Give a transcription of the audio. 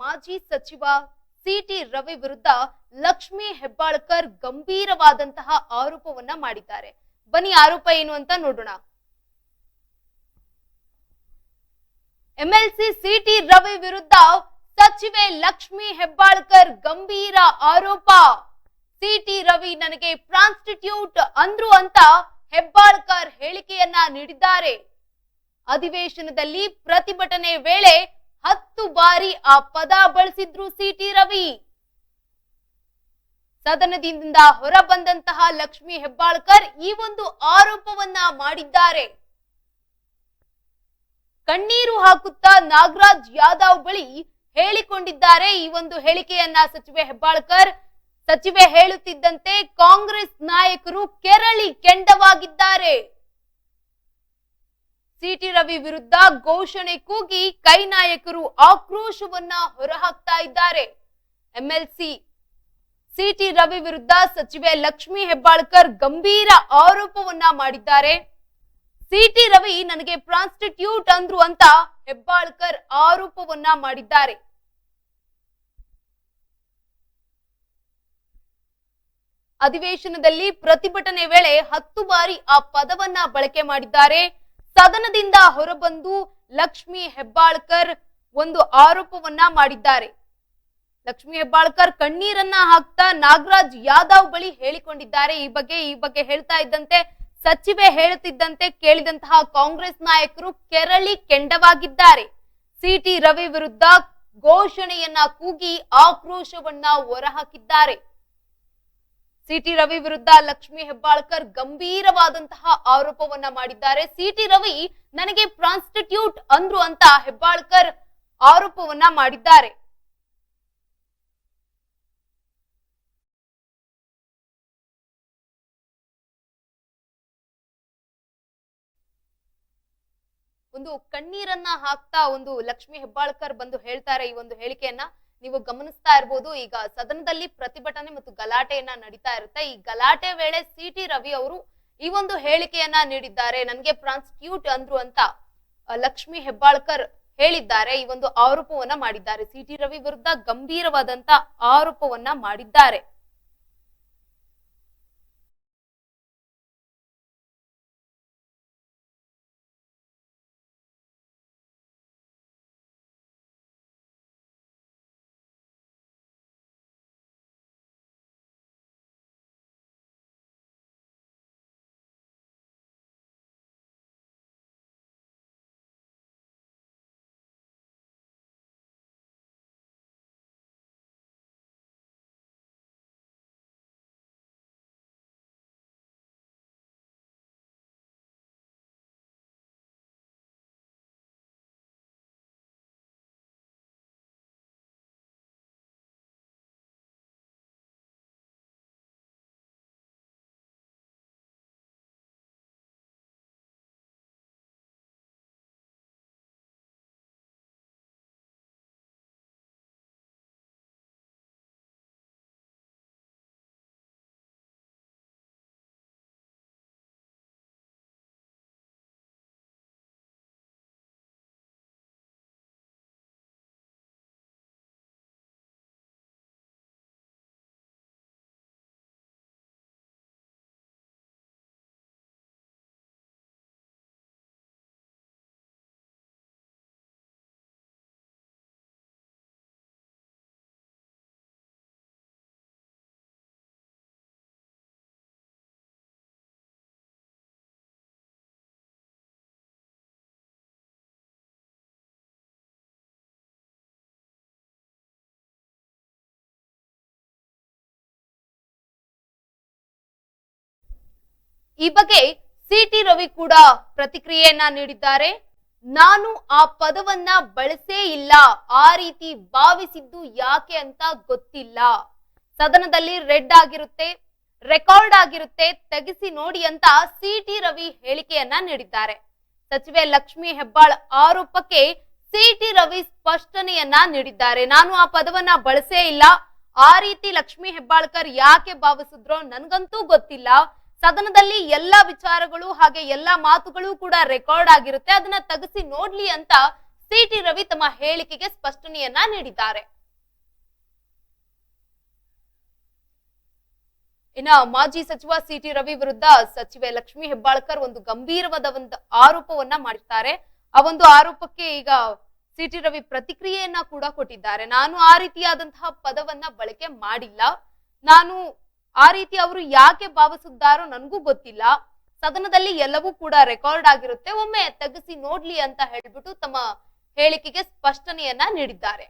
ಮಾಜಿ ಸಚಿವ ಸಿಟಿ ರವಿ ವಿರುದ್ಧ ಲಕ್ಷ್ಮಿ ಹೆಬ್ಬಾಳ್ಕರ್ ಗಂಭೀರವಾದಂತಹ ಆರೋಪವನ್ನ ಮಾಡಿದ್ದಾರೆ. ಬನ್ನಿ, ಆರೋಪ ಏನು ಅಂತ ನೋಡೋಣ. ಎಂಎಲ್ಸಿ ಸಿಟಿ ರವಿ ವಿರುದ್ಧ ಸಚಿವೆ ಲಕ್ಷ್ಮಿ ಹೆಬ್ಬಾಳ್ಕರ್ ಗಂಭೀರ ಆರೋಪ. ಸಿಟಿ ರವಿ ನನಗೆ ಪ್ರಾನ್ಸ್ಟಿಟ್ಯೂಟ್ ಅಂದ್ರು ಅಂತ ಹೆಬ್ಬಾಳ್ಕರ್ ಹೇಳಿಕೆಯನ್ನ ನೀಡಿದ್ದಾರೆ. ಅಧಿವೇಶನದಲ್ಲಿ ಪ್ರತಿಭಟನೆ ವೇಳೆ ಹತ್ತು ಬಾರಿ ಆ ಪದ ಬಳಸಿದ್ರು ಸಿಟಿ ರವಿ. ಸದನದಿಂದ ಹೊರ ಬಂದಂತಹ ಲಕ್ಷ್ಮಿ ಹೆಬ್ಬಾಳ್ಕರ್ ಈ ಒಂದು ಆರೋಪವನ್ನ ಮಾಡಿದ್ದಾರೆ. ಕಣ್ಣೀರು ಹಾಕುತ್ತಾ ನಾಗರಾಜ್ ಯಾದವ್ ಬಳಿ ಹೇಳಿಕೊಂಡಿದ್ದಾರೆ ಈ ಒಂದು ಹೇಳಿಕೆಯನ್ನ ಸಚಿವೆ ಹೆಬ್ಬಾಳ್ಕರ್. ಸಚಿವೆ ಹೇಳುತ್ತಿದ್ದಂತೆ ಕಾಂಗ್ರೆಸ್ ನಾಯಕರು ಕೆರಳಿ ಕೆಂಡವಾಗಿದ್ದಾರೆ. ಸಿಟಿ ರವಿ ವಿರುದ್ಧ ಘೋಷಣೆ ಕೂಗಿ ಕೈ ನಾಯಕರು ಆಕ್ರೋಶವನ್ನ ಹೊರಹಾಕ್ತಾ ಇದ್ದಾರೆ. ಎಂಎಲ್ಸಿ ಸಿಟಿ ರವಿ ವಿರುದ್ಧ ಸಚಿವೆ ಲಕ್ಷ್ಮಿ ಹೆಬ್ಬಾಳ್ಕರ್ ಗಂಭೀರ ಆರೋಪವನ್ನ ಮಾಡಿದ್ದಾರೆ. ಸಿಟಿ ರವಿ ನನಗೆ ಪ್ರಾನ್ಸ್ಟಿಟ್ಯೂಟ್ ಅಂದ್ರು ಅಂತ ಹೆಬ್ಬಾಳ್ಕರ್ ಆರೋಪವನ್ನ ಮಾಡಿದ್ದಾರೆ. ಅಧಿವೇಶನದಲ್ಲಿ ಪ್ರತಿಭಟನೆ ವೇಳೆ ಹತ್ತು ಬಾರಿ ಆ ಪದವನ್ನ ಬಳಕೆ ಮಾಡಿದ್ದಾರೆ. ಸದನದಿಂದ ಹೊರಬಂದು ಲಕ್ಷ್ಮಿ ಹೆಬ್ಬಾಳ್ಕರ್ ಒಂದು ಆರೋಪವನ್ನ ಮಾಡಿದ್ದಾರೆ. ಲಕ್ಷ್ಮಿ ಹೆಬ್ಬಾಳ್ಕರ್ ಕಣ್ಣೀರನ್ನ ಹಾಕ್ತಾ ನಾಗರಾಜ್ ಯಾದವ್ ಬಳಿ ಹೇಳಿಕೊಂಡಿದ್ದಾರೆ. ಈ ಬಗ್ಗೆ ಈ ಬಗ್ಗೆ ಹೇಳ್ತಾ ಇದ್ದಂತೆ, ಸಚಿವೆ ಹೇಳುತ್ತಿದ್ದಂತೆ ಕೇಳಿದಂತಹ ಕಾಂಗ್ರೆಸ್ ನಾಯಕರು ಕೆರಳಿ ಕೆಂಡವಾಗಿದ್ದಾರೆ. ಸಿಟಿ ರವಿ ವಿರುದ್ಧ ಘೋಷಣೆಯನ್ನ ಕೂಗಿ ಆಕ್ರೋಶವನ್ನ ಹೊರಹಾಕಿದ್ದಾರೆ. ಸಿಟಿ ರವಿ ವಿರುದ್ಧ ಲಕ್ಷ್ಮಿ ಹೆಬ್ಬಾಳ್ಕರ್ ಗಂಭೀರವಾದಂತಹ ಆರೋಪವನ್ನ ಮಾಡಿದ್ದಾರೆ. ಸಿಟಿ ರವಿ ನನಗೆ ಪ್ರಾನ್ಸ್ಟಿಟ್ಯೂಟ್ ಅಂದ್ರು ಅಂತ ಹೆಬ್ಬಾಳ್ಕರ್ ಆರೋಪವನ್ನ ಮಾಡಿದ್ದಾರೆ. ಒಂದು ಕಣ್ಣೀರನ್ನ ಹಾಕ್ತಾ ಒಂದು ಲಕ್ಷ್ಮಿ ಹೆಬ್ಬಾಳ್ಕರ್ ಬಂದು ಹೇಳ್ತಾರೆ ಈ ಒಂದು ಹೇಳಿಕೆಯನ್ನ. ನೀವು ಗಮನಿಸ್ತಾ ಇರ್ಬೋದು, ಈಗ ಸದನದಲ್ಲಿ ಪ್ರತಿಭಟನೆ ಮತ್ತು ಗಲಾಟೆಯನ್ನ ನಡೀತಾ ಇರುತ್ತೆ. ಈ ಗಲಾಟೆ ವೇಳೆ ಸಿ ಟಿ ರವಿ ಅವರು ಈ ಒಂದು ಹೇಳಿಕೆಯನ್ನ ನೀಡಿದ್ದಾರೆ. ನನಗೆ ಪ್ರಾನ್ಸ್ಟಿಟ್ಯೂಟ್ ಅಂದ್ರು ಅಂತ ಲಕ್ಷ್ಮಿ ಹೆಬ್ಬಾಳ್ಕರ್ ಹೇಳಿದ್ದಾರೆ. ಈ ಒಂದು ಆರೋಪವನ್ನ ಮಾಡಿದ್ದಾರೆ. ಸಿ ಟಿ ರವಿ ವಿರುದ್ಧ ಗಂಭೀರವಾದಂತ ಆರೋಪವನ್ನ ಮಾಡಿದ್ದಾರೆ. ಈ ಬಗ್ಗೆ ಸಿಟಿ ರವಿ ಕೂಡ ಪ್ರತಿಕ್ರಿಯೆಯನ್ನ ನೀಡಿದ್ದಾರೆ. ನಾನು ಆ ಪದವನ್ನ ಬಳಸೇ ಇಲ್ಲ. ಆ ರೀತಿ ಭಾವಿಸಿದ್ದು ಯಾಕೆ ಅಂತ ಗೊತ್ತಿಲ್ಲ. ಸದನದಲ್ಲಿ ರೆಡ್ ಆಗಿರುತ್ತೆ, ರೆಕಾರ್ಡ್ ಆಗಿರುತ್ತೆ, ತೆಗೆಸಿ ನೋಡಿ ಅಂತ ಸಿಟಿ ರವಿ ಹೇಳಿಕೆಯನ್ನ ನೀಡಿದ್ದಾರೆ. ಸಚಿವೆ ಲಕ್ಷ್ಮಿ ಹೆಬ್ಬಾಳ್ ಆರೋಪಕ್ಕೆ ಸಿಟಿ ರವಿ ಸ್ಪಷ್ಟನೆಯನ್ನ ನೀಡಿದ್ದಾರೆ. ನಾನು ಆ ಪದವನ್ನ ಬಳಸೇ ಇಲ್ಲ. ಆ ರೀತಿ ಲಕ್ಷ್ಮಿ ಹೆಬ್ಬಾಳ್ಕರ್ ಯಾಕೆ ಭಾವಿಸಿದ್ರೋ ನನ್ಗಂತೂ ಗೊತ್ತಿಲ್ಲ. ಸದನದಲ್ಲಿ ಎಲ್ಲಾ ವಿಚಾರಗಳು ಹಾಗೆ ಎಲ್ಲಾ ಮಾತುಗಳು ಕೂಡ ರೆಕಾರ್ಡ್ ಆಗಿರುತ್ತೆ. ಅದನ್ನ ತಗಸಿ ನೋಡ್ಲಿ ಅಂತ ಸಿಟಿ ರವಿ ತಮ್ಮ ಹೇಳಿಕೆಗೆ ಸ್ಪಷ್ಟನೆಯನ್ನ ನೀಡಿದ್ದಾರೆ. ಇನ್ನ ಮಾಜಿ ಸಚಿವ ಸಿಟಿ ರವಿ ವಿರುದ್ಧ ಸಚಿವೆ ಲಕ್ಷ್ಮಿ ಹೆಬ್ಬಾಳ್ಕರ್ ಒಂದು ಗಂಭೀರವಾದ ಒಂದು ಆರೋಪವನ್ನ ಮಾಡಿರ್ತಾರೆ ಆ ಒಂದು ಆರೋಪಕ್ಕೆ ಈಗ ಸಿಟಿ ರವಿ ಪ್ರತಿಕ್ರಿಯೆಯನ್ನ ಕೂಡ ಕೊಟ್ಟಿದ್ದಾರೆ. ನಾನು ಆ ರೀತಿಯಾದಂತಹ ಪದವನ್ನ ಬಳಕೆ ಮಾಡಿಲ್ಲ. ನಾನು ಆ ರೀತಿ ಅವರು ಯಾಕೆ ಭಾವಿಸಿದ್ದಾರೋ ನನಗೂ ಗೊತ್ತಿಲ್ಲ. ಸದನದಲ್ಲಿ ಎಲ್ಲವೂ ಕೂಡ ರೆಕಾರ್ಡ್ ಆಗಿರುತ್ತೆ. ಒಮ್ಮೆ ತೆಗೆಸಿ ನೋಡ್ಲಿ ಅಂತ ಹೇಳ್ಬಿಟ್ಟು ತಮ್ಮ ಹೇಳಿಕೆಗೆ ಸ್ಪಷ್ಟನೆಯನ್ನ ನೀಡಿದ್ದಾರೆ.